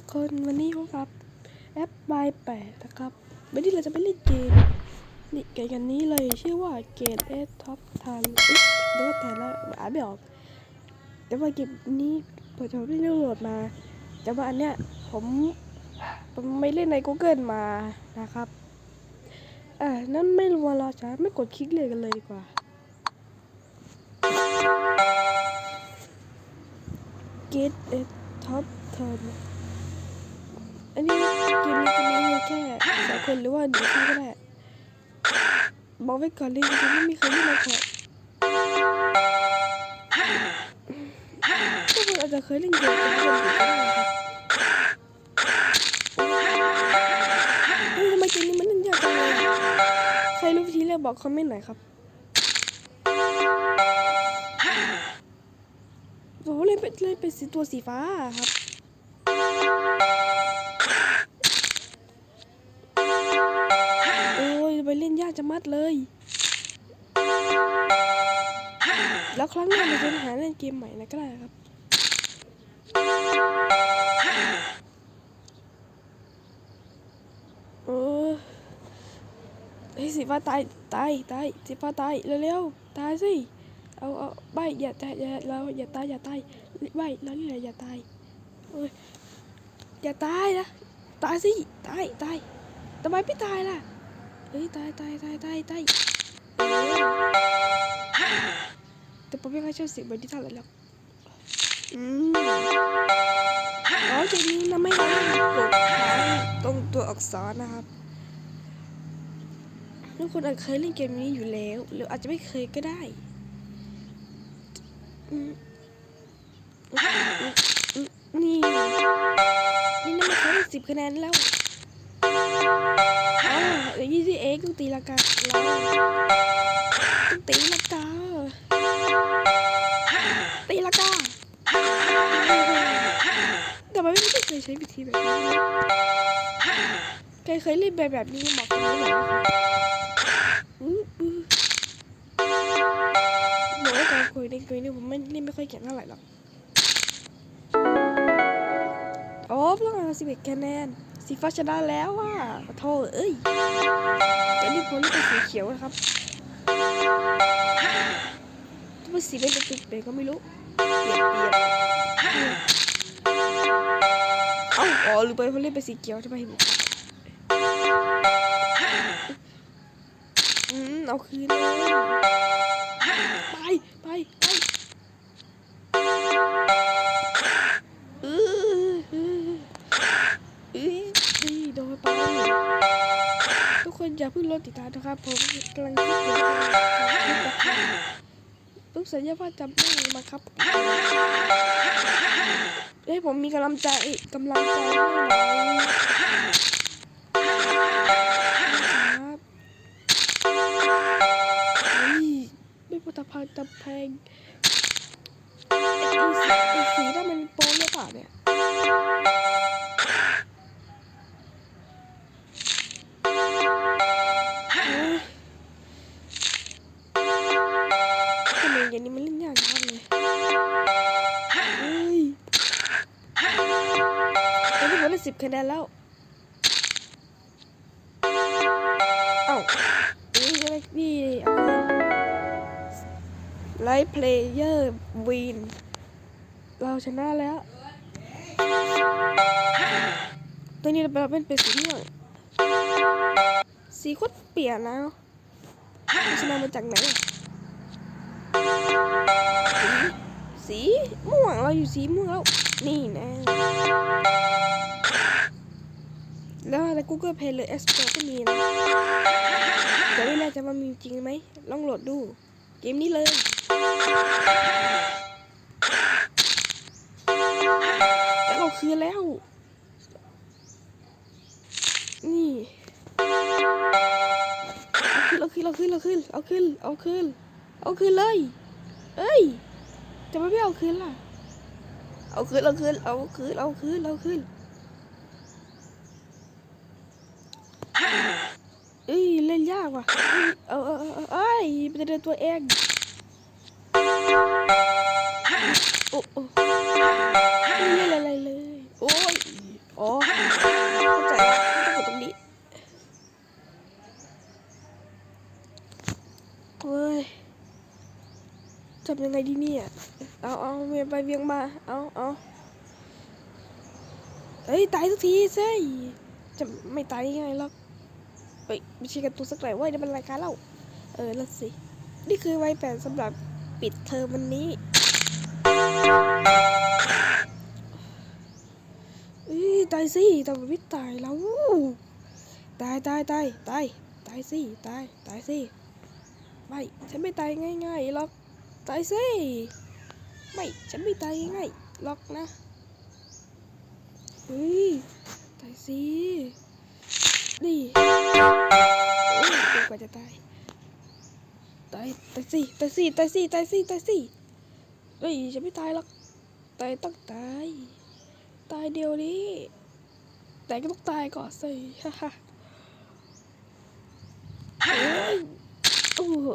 ทุกคนวันนี้พบกับแอปบายแปดนะครับวันนี้เราจะไปเล่นเกมนี่เกมกันนี้เลยชื่อว่าเกมเอสท็อปทันเอ๊ะเดี๋ยวแต่ละอ่านไม่ออกแต่ว่าเกมนี้ผมจะไม่ได้โหลดมา แต่ว่าอันเนี้ยผมผมไม่เล่นใน Google มานะครับอ่านั่นไม่รู้ว่ารอช้าไม่กดคลิกเลยกันเลยดีกว่า Get it top turn อันนี้เกมนี้จะมีแค่สองคนหรือว่าหนึ่งคนก็ได้บอกไว้ก่อนเลยจะไม่มีใครเล่มาก่อนทุกคนอาจจะเคยเล่นเกมกับเพื่อนอยู่ก็ได้ครับเฮ้ยทำไมเกมนี้มันเล่นยากจังเลยใครรู้วิธีเล่นบอกคอมเมนต์หน่อยครับโอ้โหเล่นเป็นเล่นเป็นสีตัวสีฟ้าครับ จะมัดเลย แล้วครั้งหน้าเราจะหาเล่นเกมใหม่นะก็ได้ครับเออเฮ้ยสีฟ้าตายตายตายสีฟ้าตายเร็วๆตายสิเอาเอาใบอย่าตายอย่าเราอย่าตายอย่าตายใบเราเนี่แหละอย่าตายเอ้ยอย่าตายนะตายสิตายตายทำไมไม่ตายล่ะ เฮ้ยตายตายตายตายตายแต่ผมไม่ค่อยชอบเสียงแบบนี้เท่าไหร่หรอกอืมอ๋อทีนี้เราไม่ได้กดค้าตรงตัวอักษรนะครับทุกคนอาจเคยเล่นเกมนี้อยู่แล้ว หรืออาจจะไม่เคยก็ได้นี่นี่นั่นมันเขาได้สิบคะแนนแล้ว อ๋อเดี๋ยวยี่สิเอ็กต้องตีละกาเราต้องตีละกาตีละกาแต่มันไม่เคยใช้วิธีแบบนี้นะใครเคยเล่นแบบแบบนี้บอกกันหน่อยนะคะอื้ออื้อบอกว่าการคุยในเกมนี้ผมไม่เล่นไม่ค่อยเก่งเท่าไหร่หรอกโอ้พลังงานสิบเอ็ดคะแนน สีฟ้าชนะแล้วว่ะขอโทษเอ้ยแต่นี่ผมนี่เป็นสีเขียวนะครับทำไมสีเป็นตุกเปลี่ยนก็ไม่รู้เปลี่ยนเปลี่ยนเอ้าอ๋อหรือไปเขาเล่นเป็นสีเขียวทำไมเห็นอืมเอาคืนเลย อย่าเพิ่งรอติดตามนะครับผมกำลังคิดอยู่จะทำปุ๊บสัญญาว่าจะไม่มาครับให้ผมมีกำลังใจกำลังใจให้หน่อยครับเฮ้ยไม่พุทธภัณฑ์ตะแพงไอ้สีไอ้สีนั่นมันโป๊หรือเปล่าเนี่ย สิบคะแนนแล้วเอ้านี่ใช่ไหมนี่อาไลท์เพลเยอร์วีนเราชนะแล้ว ตัวนี้เราเป็นเป็นสีม่วงสีโคตรเปลี่ยนนะมันชนะมาจากไหนสีม่วงเราอยู่สีม่วงแล้ว นี่นะ แล้วใน Google Play หรือ App Store ก็มีนะแต่ไม่แน่ใจว่ามีจริงไหมลองโหลดดู เกมนี้เลย จะเอาคืนแล้ว นี่เอาขึ้นเอาขึ้นเอาขึ้นเอาขึ้นเอาขึ้นเอาขึ้นเลย เอ้ยจะไม่เอาขึ้นล่ะ เอาขึ้นเอาขึ้นเอาขึ้นเอาขึ้นเอาขึ้น เอ้ยเล่นยากว่ะเอ้ยเป็นเดินตัวเองโอ้โอ้ไม่เล่นอะไรเลยโอ้ยอ๋อเข้าใจต้องกดตรงนี้เฮ้ยทำยังไงดีเนี่ยเอาเอาเวียนไปเวียงมาเอาเอาเฮ้ยตายสักทีเซ่จะไม่ตายง่งยหรอก เฮ้ยไม่ใช่กันตัวสักหน่อยว้ยนี่มันรายการเล่า เออแล้วสิ นี่คือไวแปดสำหรับปิดเทอมวันนี้อ้ยตายสิทำไมไม่ตายแล้ว ตายตายตายตายตายสิตายตายสิไม่ฉันไม่ตายง่ายๆหรอกตายสิไม่ฉันไม่ตายง่ายๆหรอกนะเฮ้ยตายสิ นี่โอ้ยเกินกว่าจะตายตายตายสิตายสิตายสิตายสิตายสิเฮ้ยฉันไม่ตายหรอกตายต้องตาย ตายเดียวนี้แต่ก็ต้องตายก่อนสิฮ่าฮ่าโอ้โห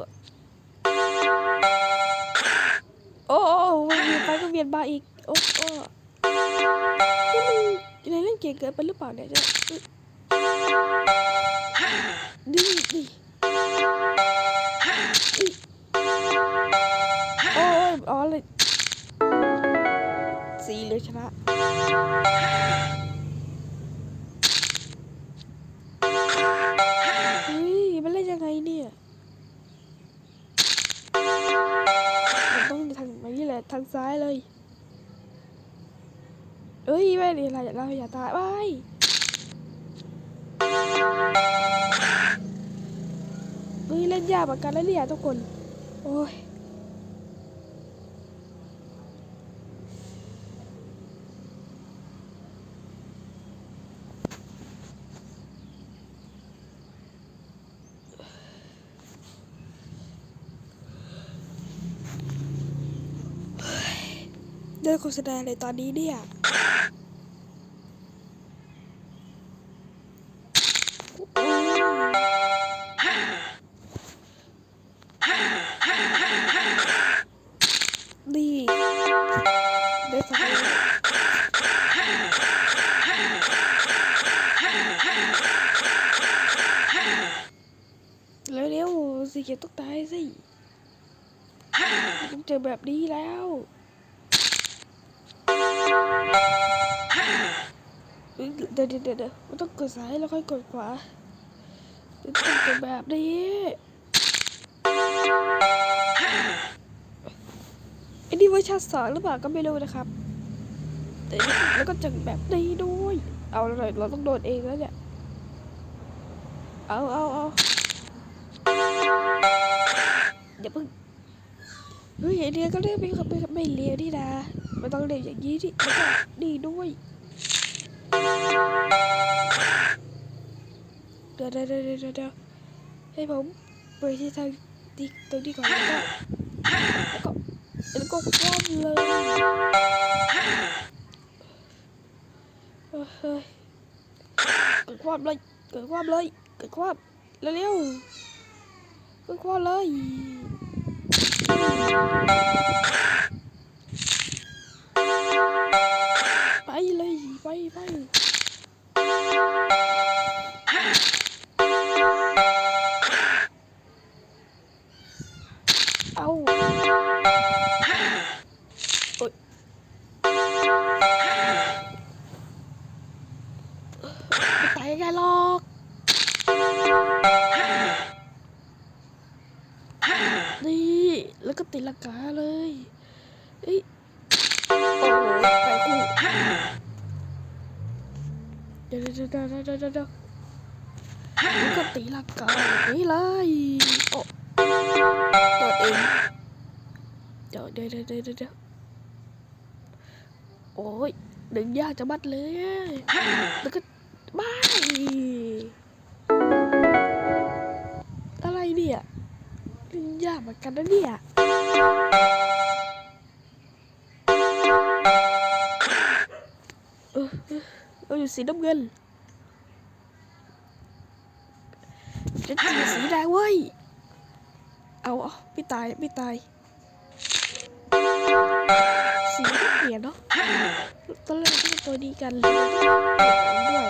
โอ้โอ้โอ้เวียนไปก็เวียนมาอีก โอ้โอ้นี่มันอะไรเล่นเก่งเกินไปหรือเปล่าเนี่ยจะ ดิดิดิโอ้ยอ๋อเลยสีเลยชนะเฮ้ยมันเล่นยังไงเนี่ยมันต้องทางไปนี่แหละทางซ้ายเลยเอ้ยแม่นี่เราเราอย่าตายไป เฮ้ยเล่นยากเหมือนกันแล้วเนี่ยทุกคน โอ้ยเดินโฆษณาเลยตอนนี้เนี่ย แบบนี้แล้วเอ้ยเดี๋ยวเดี๋ยวเดี๋ยวมันต้องกดซ้ายแล้วค่อยกดขวาต้องกดแบบนี้ไอ้นี่เวอร์ชันสองหรือเปล่าก็ไม่รู้นะครับแต่แล้วก็จะแบบนี้ด้วย เอาหน่อยเราต้องโดนเองแล้วเนี่ย เอาเอาเอาอย่าเพิ่ง เฮ้ยเดียก็เรียกไม่ไม่ไม่เลี้ยวนี่นะมันต้องเรียกอย่างนี้ดิแล้วก็ดีด้วยเดี๋ยวเดี๋ยวเดี๋ยวเดี๋ยวให้ผมไปที่ทางตรงนี้ก่อนแล้วก็แล้วก็แล้วก็คว่ำเลยเฮ้ยเฮ้ยเกิดความเลยเกิดความเลยเกิดความเร็วๆเกิดความเลย ไปเลย ไปไปเอาโอ๊ยไม่ไปกันหรอก นี่ แล้วก็ติดลังกาเลยเอ้ยโอ้โหไปคู่เดี๋ยวเดี๋ยวเดี๋ยวเดี๋ยวเดี๋ยวก็ตีลังกาแบบนี้เลยโอ้ตัวเองเดี๋ยวเดี๋ยวเดี๋ยวเดี๋ยวโอ้ยดึงยากจะมัดเลย แล้วก็ไม่อะไรเนี่ยดึงยากเหมือนกันนะเนี่ย เออเออเราอยู่สีน้ำเงินจะจีสีแดงเว้ย เอาเอาไม่ตายไม่ตาย สีก็เปลี่ยนเนาะตอนแรกก็เป็นตัวดีกันเลยด้วย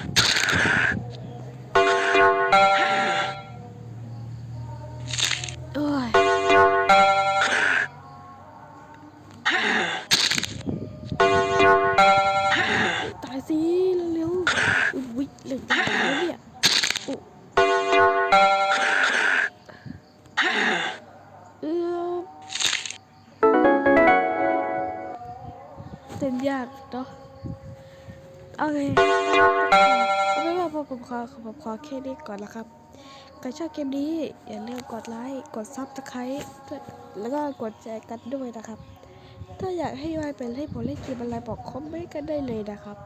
ยากเนาะโอเคเอาเป็นว่าพอผมขอผมขอแค่นี้ก่อนละครับใครชอบเกมนี้ อย่าลืมกดไลค์กดซับสไครต์แล้วก็กดแชร์กันด้วยนะครับ ถ้าอยากให้วายเป็นให้ผมเล่นเกมอะไรบอกคอมเมนต์กันได้เลยนะครับ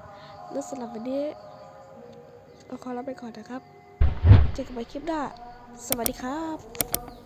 แล้วสำหรับวันนี้ขอลาไปก่อนนะครับ เจอกันใหม่คลิปหน้า สวัสดีครับ